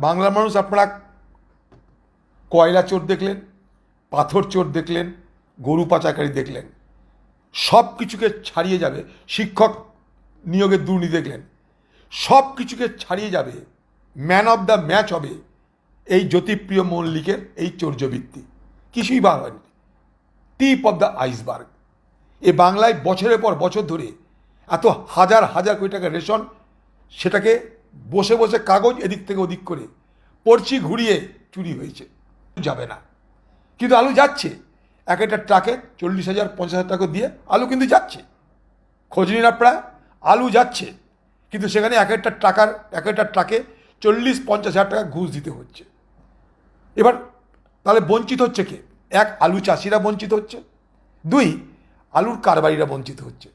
বাংলার মানুষ আপনারা কয়লা চোর দেখলেন, পাথর চোর দেখলেন, গরু পাচারকারী দেখলেন, সব কিছুকে ছাড়িয়ে যাবে, শিক্ষক নিয়োগের দুর্নীতি দেখলেন, সব কিছুকে ছাড়িয়ে যাবে ম্যান অফ দ্য ম্যাচ হবে এই জ্যোতিপ্রিয় মল্লিকের এই চৌর্যবৃত্তি। কিছুই বার হয়নি। Tip of the iceberg. এ বাংলায় বছরের পর বছর ধরে এত হাজার হাজার কোটি টাকা রেশন, সেটাকে বসে বসে কাগজ এদিক থেকে ওদিক করে। পড়ছি ঘুরিয়ে চুরি হয়েছে। যাবে না। কিন্তু আলু যাচ্ছে। এক একটা ট্রাকে চল্লিশ হাজার, পঞ্চাশ হাজার টাকা দিয়ে আলু কিন্তু যাচ্ছে। খোঁজ নিন আপনারা, আলু যাচ্ছে। কিন্তু সেখানে এক একটা টাকার এক একটা ট্রাকে চল্লিশ, পঞ্চাশ হাজার টাকা ঘুষ দিতে হচ্ছে। এবার তাহলে বঞ্চিত হচ্ছে কে? এক, আলু চাষিরা বঞ্চিত হচ্ছে। দুই, আলুর কারবারিরা বঞ্চিত হচ্ছে।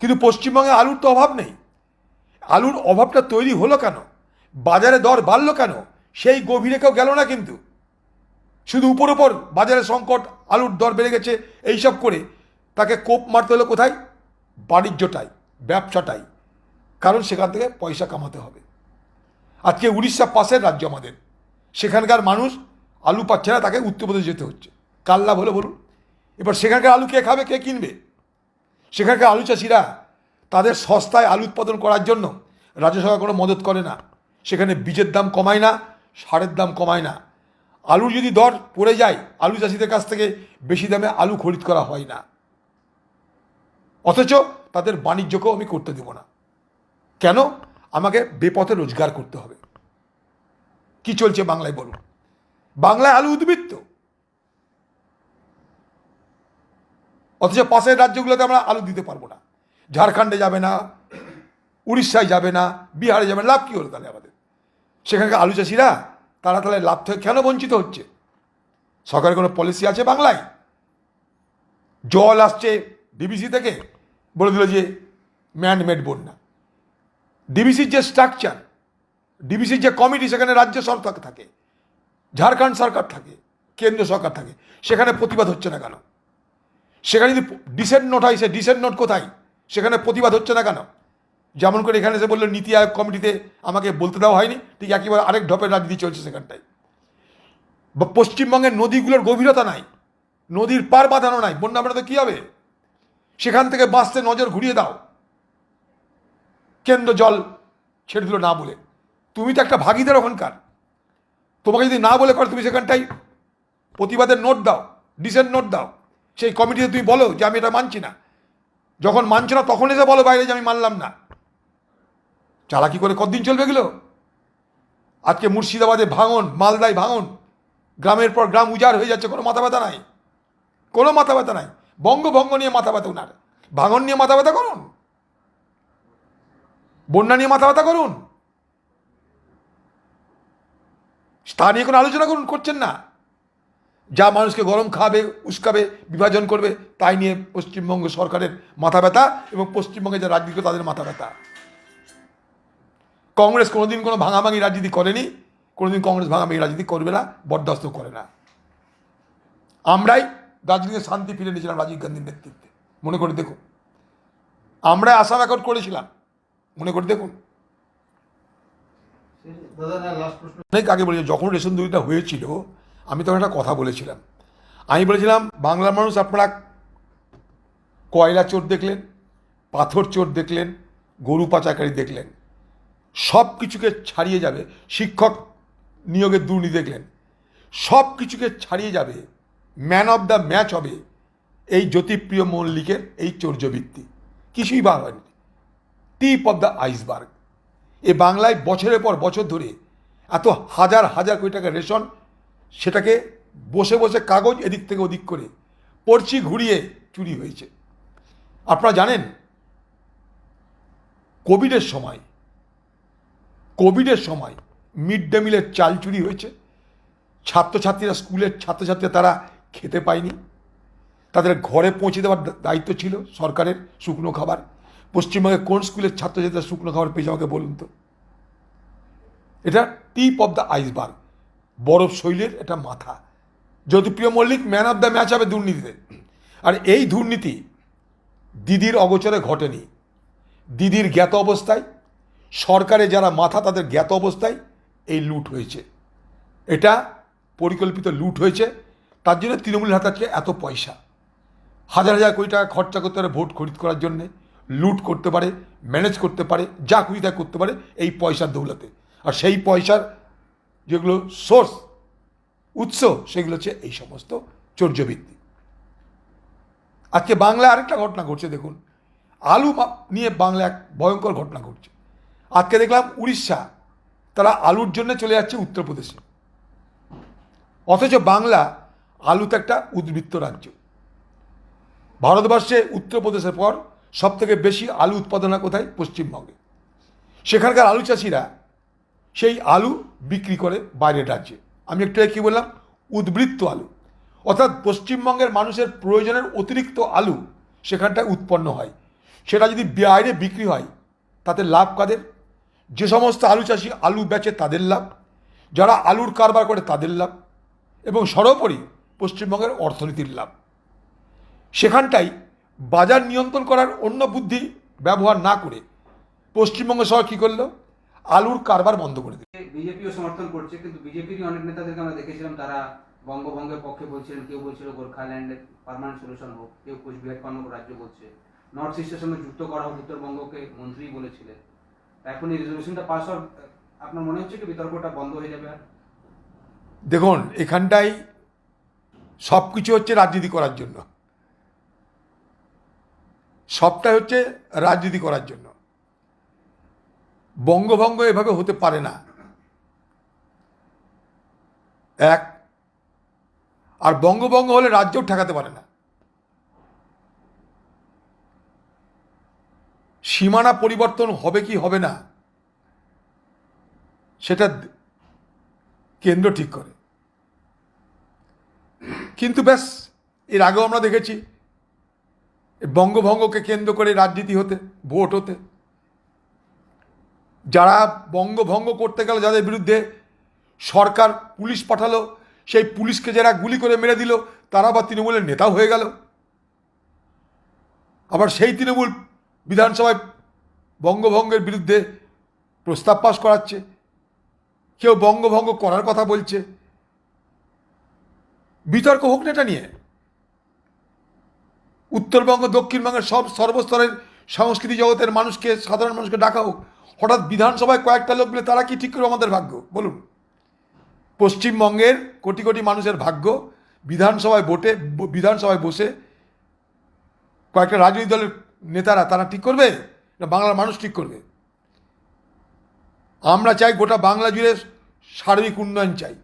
কিন্তু পশ্চিমবঙ্গে আলুর তো অভাব নেই। আলুর অভাবটা তৈরি হলো কেন? বাজারে দর বাড়লো কেন? সেই গভীরে কেউ গেল না কিন্তু। শুধু উপর উপর বাজারে সংকট, আলুর দর বেড়ে গেছে, এইসব করে তাকে কোপ মারতে হলো কোথায়? বাণিজ্যটাই, ব্যবসাটাই। কারণ সেখান থেকে পয়সা কামাতে হবে। আজকে উড়িষ্যা পাশের রাজ্য আমাদের। সেখানকার মানুষ আলু পাচ্ছে না, তাকে উত্তরপ্রদেশ যেতে হচ্ছে। কাল লাভ হলো বলুন? এবার সেখানকার আলু কে খাবে, কে কিনবে? সেখানকার আলু চাষিরা তাদের সস্তায় আলু উৎপাদন করার জন্য রাজ্য সরকার কোনো মদত করে না। সেখানে বীজের দাম কমায় না, সারের দাম কমায় না। আলুর যদি দর পড়ে যায়, আলু চাষিদের কাছ থেকে বেশি দামে আলু খরিদ করা হয় না। অথচ তাদের বাণিজ্যকেও আমি করতে দেব না। কেন? আমাকে বেপথে রোজগার করতে হবে। কি চলছে বাংলায় বলুন। বাংলায় আলু উদ্বৃত্ত অথচ পাশের রাজ্যগুলোতে আমরা আলু দিতে পারব না। ঝাড়খণ্ডে যাবে না উড়িষ্যায় যাবে না, বিহারে যাবে লাভ কী হলো তাহলে আমাদের? সেখানকার আলু চাষিরা, তারা তাহলে লাভ থেকে কেন বঞ্চিত হচ্ছে? সরকারের কোনো পলিসি আছে বাংলায়? জল আসছে ডিবিসি থেকে, বলে দিল যে ম্যানমেড বন্যা। ডিবিসির যে স্ট্রাকচার ডিবিসির যে কমিটি সেখানে রাজ্য সরকার থাকে, ঝাড়খণ্ড সরকার থাকে কেন্দ্র সরকার থাকে, সেখানে প্রতিবাদ হচ্ছে না কেন? সেখানে যদি ডিসেন্ট নোট হয়, সে ডিসেন্ট নোট কোথায়? সেখানে প্রতিবাদ হচ্ছে না কেন? যেমন করে এখানে এসে বলল, নীতি আয়োগ কমিটিতে আমাকে বলতে দেওয়া হয়নি। ঠিক একেবারে আরেক ঢপের রাজনীতি চলছে সেখানটায়। বা পশ্চিমবঙ্গের নদীগুলোর গভীরতা নাই, নদীর পার বাঁধানো নাই, বন্যা বাঁধাতে কী হবে? সেখান থেকে বাঁচতে নজর ঘুরিয়ে দাও। কেন্দ্র জল ছেড়ে দিল না বলে। তুমি তো একটা ভাগিদার ওখানকার। তোমাকে যদি না বলে করে তুমি সেখানটাই প্রতিবাদের নোট দাও, ডিসেন্ট নোট দাও। সেই কমিটিতে তুমি বলো যে আমি এটা মানছি না। যখন মানছো না, তখন এসে বলো বাইরে যে আমি মানলাম না। চালাকি করে কতদিন চলবে এগুলো? আজকে মুর্শিদাবাদে ভাঙন, মালদায় ভাঙন, গ্রামের পর গ্রাম উজাড় হয়ে যাচ্ছে, কোনো মাথা ব্যথা নাই। কোনো মাথা ব্যথা নাই। বঙ্গভঙ্গ নিয়ে মাথা ব্যথা উনার ভাঙন নিয়ে মাথা ব্যথা করুন। বন্যা নিয়ে মাথা ব্যথা করুন। তা নিয়ে কোনো আলোচনা করুন, করছেন না। যা মানুষকে গরম খাবে উস্কাবে, বিভাজন করবে, তাই নিয়ে পশ্চিমবঙ্গ সরকারের মাথা ব্যথা এবং পশ্চিমবঙ্গে যা রাজনীতি, তাদের মাথা ব্যথা। কংগ্রেস কোনোদিন কোনো ভাঙাভাঙি রাজনীতি করেনি কোনোদিন কংগ্রেস ভাঙাভাঙি রাজনীতি করবে না বরদাস্ত করে না। আমরাই দার্জিলিংয়ে শান্তি ফিরে নিয়েছিলাম রাজীব গান্ধীর নেতৃত্বে। মনে করে দেখুন। আমরা আসাম অ্যাকর্ড করেছিলাম। মনে করে দেখুন। অনেক আগে বলেছি যখন রেশন দুইটা হয়েছিল আমি তখন একটা কথা বলেছিলাম। আমি বলেছিলাম বাংলার মানুষ আপনারা কয়লা চোর দেখলেন পাথর চোর দেখলেন গরু পাচারকারী দেখলেন। সব কিছুকে ছাড়িয়ে যাবে। শিক্ষক নিয়োগের দুর্নীতি দেখলেন। সব কিছুকে ছাড়িয়ে যাবে। ম্যান অফ দ্য ম্যাচ হবে এই জ্যোতিপ্রিয় মল্লিকের এই চৌর্যবৃত্তি। কিছুই বার হয়নি। Tip of the iceberg. এ বাংলায় বছরের পর বছর ধরে এত হাজার হাজার কোটি টাকা রেশন, সেটাকে বসে বসে কাগজ এদিক থেকে ওদিক করে পড়ছি ঘুরিয়ে চুরি হয়েছে। আপনারা জানেন, কোভিডের সময় কোভিডের সময় মিড ডে মিলের চাল চুরি হয়েছে। ছাত্রছাত্রীরা স্কুলের ছাত্রছাত্রীরা তারা খেতে পায়নি। তাদের ঘরে পৌঁছে দেওয়ার দায়িত্ব ছিল সরকারের শুকনো খাবার। পশ্চিমবঙ্গে কোন স্কুলের ছাত্রছাত্রীরা শুকনো খাবার পেয়েছে আমাকে বলুন তো? এটা টিপ অফ দ্য আইসবার্গ। বরফ শৈলের এটা মাথা। Jyotipriya Mallick, man of the match হবে দুর্নীতিতে। আর এই দুর্নীতি দিদির অগোচরে ঘটেনি। দিদির জ্ঞাত অবস্থায় সরকারে যারা মাথা তাদের জ্ঞাত অবস্থায় এই লুট হয়েছে। এটা পরিকল্পিত লুট হয়েছে। তার জন্য তৃণমূলের হাতে আজকে এত পয়সা। হাজার হাজার কোটি টাকা খরচা করতে পারে ভোট খরিদ করার জন্যে, লুট করতে পারে, ম্যানেজ করতে পারে, যা খুশি তা করতে পারে এই পয়সার দৌলতে। আর সেই পয়সার যেগুলো সোর্স, উৎস, সেগুলো হচ্ছে এই সমস্ত চর্যবৃত্তি আজকে বাংলায় আরেকটা ঘটনা ঘটছে দেখুন। আলু নিয়ে বাংলা এক ভয়ঙ্কর ঘটনা ঘটছে। আজকে দেখলাম উড়িষ্যা, তারা আলুর জন্য চলে যাচ্ছে উত্তরপ্রদেশে। অথচ বাংলা আলু তো একটা উদ্বৃত্ত রাজ্য। ভারতবর্ষে উত্তরপ্রদেশের পর সব থেকে বেশি আলু উৎপাদন কোথায়? পশ্চিমবঙ্গে। সেখানকার আলু চাষিরা সেই আলু বিক্রি করে বাইরের রাজ্যে। আমি একটু কী বললাম? উদ্বৃত্ত আলু। অর্থাৎ পশ্চিমবঙ্গের মানুষের প্রয়োজনের অতিরিক্ত আলু সেখানটায় উৎপন্ন হয়। সেটা যদি বাইরে বিক্রি হয়, তাতে লাভ কাদের? যে সমস্ত আলু চাষি আলু বেচে তাদের লাভ, যারা আলুর কারবার করে তাদের লাভ, এবং সর্বোপরি পশ্চিমবঙ্গের অর্থনীতির লাভ। সেখানটাই বাজার নিয়ন্ত্রণ করার অন্য বুদ্ধি ব্যবহার না করে পশ্চিমবঙ্গ সরকার কী করল? আলুর কারবার বন্ধ করে দিল। বিজেপিও সমর্থন করছে, কিন্তু বিজেপির অনেক নেতাদেরকে আমরা দেখেছিলাম, তারা বঙ্গভঙ্গের পক্ষে বলছিলেন, কেউ বলছিল গোর্খাল্যান্ডে পার্মানেন্ট সলিউশন হোক, কেউ কোচবিহার কর্মক রাজ্য বলছে। নর্থ ইস্টের সঙ্গে যুক্ত করা হোক, উত্তরবঙ্গকে মন্ত্রী বলেছিলেন। এখন এই রেজলিউশনটা পাস হওয়ার, আপনার মনে হচ্ছে কি বিতর্কটা বন্ধ হয়ে যাবে দেখুন এখানটাই সব কিছু হচ্ছে রাজনীতি করার জন্য। সবটাই হচ্ছে রাজনীতি করার জন্য। বঙ্গভঙ্গ এভাবে হতে পারে না। এক, আর বঙ্গভঙ্গ হলে রাজ্যও ঠেকাতে পারে না। সীমানা পরিবর্তন হবে কি হবে না, সেটা কেন্দ্র ঠিক করে। কিন্তু ব্যাস, এর আগেও আমরা দেখেছি, বঙ্গভঙ্গকে কেন্দ্র করে রাজনীতি হতে, ভোট হতে। যারা বঙ্গভঙ্গ করতে গেল, যাদের বিরুদ্ধে সরকার পুলিশ পাঠালো, সেই পুলিশকে যারা গুলি করে মেরে দিল, তারা আবার তৃণমূলের নেতাও হয়ে গেল। আবার সেই তৃণমূল বিধানসভায় বঙ্গভঙ্গের বিরুদ্ধে প্রস্তাব পাশ করাচ্ছে। কেউ বঙ্গভঙ্গ করার কথা বলছে। বিতর্ক হোক না এটা নিয়ে। উত্তরবঙ্গ, দক্ষিণবঙ্গের সব সর্বস্তরের সংস্কৃতি জগতের মানুষকে, সাধারণ মানুষকে ডাকা হোক। হঠাৎ বিধানসভায় কয়েকটা লোক বলে তারা কি ঠিক করবে আমাদের ভাগ্য? বলুন। পশ্চিমবঙ্গের কোটি কোটি মানুষের ভাগ্য, বিধানসভায় ভোটে বিধানসভায় বসে কয়েকটা রাজনৈতিক দলের নেতারা, তারা ঠিক করবে? না বাংলার মানুষ ঠিক করবে? আমরা চাই গোটা বাংলা জুড়ে সার্বিক উন্নয়ন চাই।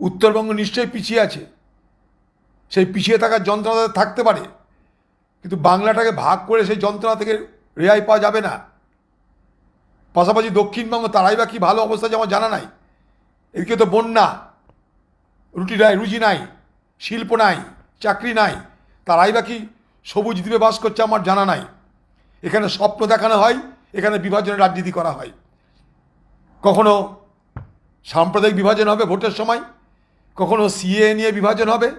উত্তরবঙ্গ নিশ্চয়ই পিছিয়ে আছে। সেই পিছিয়ে থাকার যন্ত্রণা থাকতে পারে। কিন্তু বাংলাটাকে ভাগ করে সেই যন্ত্রণা থেকে রেহাই পাওয়া যাবে না। পাশাপাশি দক্ষিণবঙ্গ তারাই বা কি ভালো অবস্থা যেমন জানা নাই। এদিকে তো বন্যা, রুটি নাই, রুজি নাই, শিল্প নাই, চাকরি নাই, তারাই বা কি সবুজ দ্বীপে বাস করছে আমার জানা নাই। এখানে স্বপ্ন দেখানো হয়, এখানে বিভাজনের রাজনীতি করা হয়। কখনো সাম্প্রদায়িক বিভাজন হবে ভোটের সময়, কখনো সিএ নিয়ে বিভাজন হবে,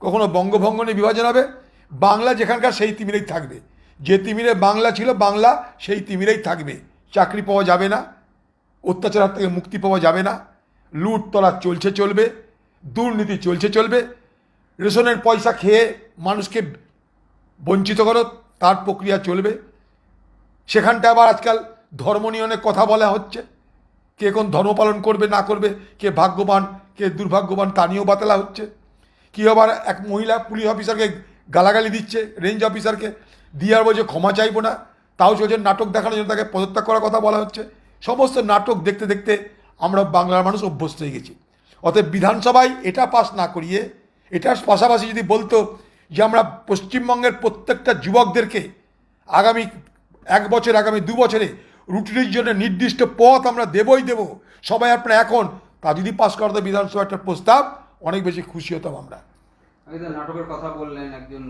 কখনো বঙ্গভঙ্গ নিয়ে বিভাজন হবে। বাংলা যেখানকার সেই তিমিরেই থাকবে। যে তিমিরে বাংলা ছিল, বাংলা সেই তিমিরেই থাকবে। চাকরি পাওয়া যাবে না, অত্যাচার থেকে মুক্তি পাওয়া যাবে না। লুট তলা চলছে চলবে, দুর্নীতি চলছে চলবে। রেশনের পয়সা খেয়ে মানুষকে বঞ্চিত করো, তার প্রক্রিয়া চলবে। সেখানটা আবার আজকাল ধর্ম নিয়ে কথা বলা হচ্ছে। কে কোন ধর্ম পালন করবে, না করবে, কে ভাগ্যবান, কে দুর্ভাগ্যবান, তা নিয়েও বাতলা হচ্ছে। কি আবার এক মহিলা পুলিশ অফিসারকে গালাগালি দিচ্ছে, রেঞ্জ অফিসারকে, দিয়ে আর বলছে, ক্ষমা চাইব না। তাও চলছে নাটক দেখানোর জন্য তাকে পদত্যাগ করার কথা বলা হচ্ছে। সমস্ত নাটক দেখতে দেখতে আমরা বাংলার মানুষ অভ্যস্ত হয়ে গেছি। অতএব বিধানসভায় এটা পাস না করিয়ে, এটার পাশাপাশি যদি বলতো যে আমরা পশ্চিমবঙ্গের প্রত্যেকটা যুবকদেরকে আগামী এক বছর, আগামী দু বছরে রুটিনের জন্য নির্দিষ্ট পথ আমরা দেবই দেব। সবাই আপনারা এখন তা যদি পাস করা বিধানসভা একটা প্রস্তাব, অনেক বেশি খুশি হতাম আমরা। নাটকের কথা বললেন, একজন